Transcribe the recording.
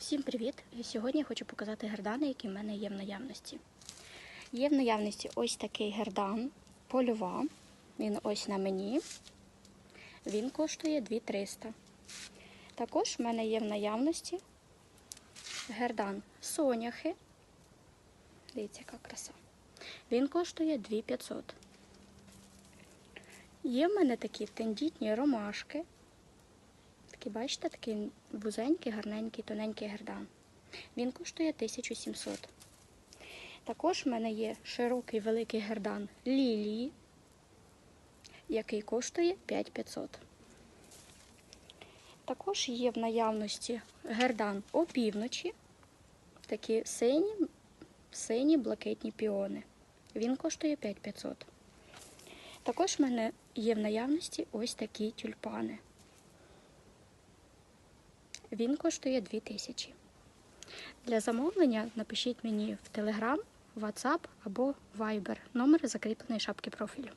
Всім привіт! Сьогодні я хочу показати гердани, які в мене є в наявності. Є в наявності ось такий гердан польова. Він ось на мені. Він коштує 2300. Також в мене є в наявності гердан соняхи. Дивіться, яка краса. Він коштує 2500. Є в мене такі тендітні ромашки. Такий, бачите, такий вузенький, гарненький, тоненький гердан. Він коштує 1700. Також в мене є широкий великий гердан лілії, який коштує 5500. Також є в наявності гердан опівночі, такі сині, сині блакитні піони. Він коштує 5500. Також в мене є в наявності ось такі тюльпани. Він коштує 2000. Для замовлення напишіть мені в Telegram, WhatsApp або Viber. Номер закріплений шапки профілю.